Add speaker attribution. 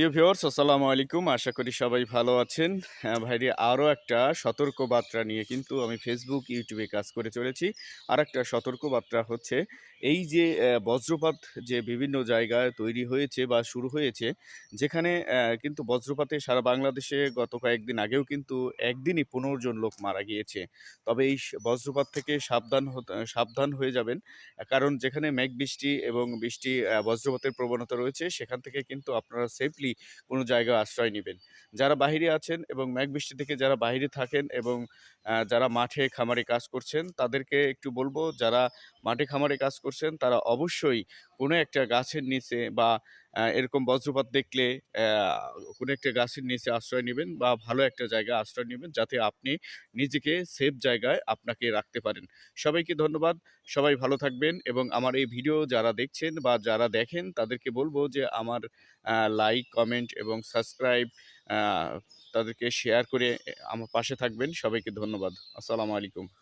Speaker 1: প্রিয় ভিউয়ার্স, আসসালামু আলাইকুম। আশা করি সবাই ভালো আছেন। হ্যাঁ ভাইরি আরও একটা সতর্ক বার্তা নিয়ে কিন্তু আমি ফেসবুক ইউটিউবে কাজ করে চলেছি। আর একটা সতর্ক বার্তা হচ্ছে, এই যে বজ্রপাত যে বিভিন্ন জায়গায় তৈরি হয়েছে বা শুরু হয়েছে, যেখানে কিন্তু বজ্রপাতে সারা বাংলাদেশে গত কয়েকদিন আগেও কিন্তু একদিনই পনেরো জন লোক মারা গিয়েছে। তবে এই বজ্রপাত থেকে সাবধান সাবধান হয়ে যাবেন, কারণ যেখানে মেঘ বৃষ্টি এবং বৃষ্টি বজ্রপাতের প্রবণতা রয়েছে, সেখান থেকে কিন্তু আপনারা সেফলি কোনো জায়গায় আশ্রয় নেবেন। যারা বাহিরে আছেন এবং মেঘ বৃষ্টি থেকে যারা বাহিরে থাকেন এবং যারা মাঠে খামারে কাজ করছেন, তাদেরকে একটু বলব, যারা মাঠে খামারে কাজ করছেন, তারা অবশ্যই কোনো একটা গাছের নিচে বা এরকম বজ্রপাত দেখলে কোনো একটা গাছের নিচে আশ্রয় নেবেন বা ভালো একটা জায়গায় আশ্রয় নেবেন যাতে আপনি নিজেকে সেফ জায়গায় আপনাকে রাখতে পারেন। সবাইকে ধন্যবাদ। সবাই ভালো থাকবেন এবং আমার এই ভিডিও যারা দেখছেন বা যারা দেখেন, তাদেরকে বলব যে আমার লাইক কমেন্ট এবং সাবস্ক্রাইব তাদেরকে শেয়ার করে আমার পাশে থাকবেন। সবাইকে ধন্যবাদ। আসসালামু আলাইকুম।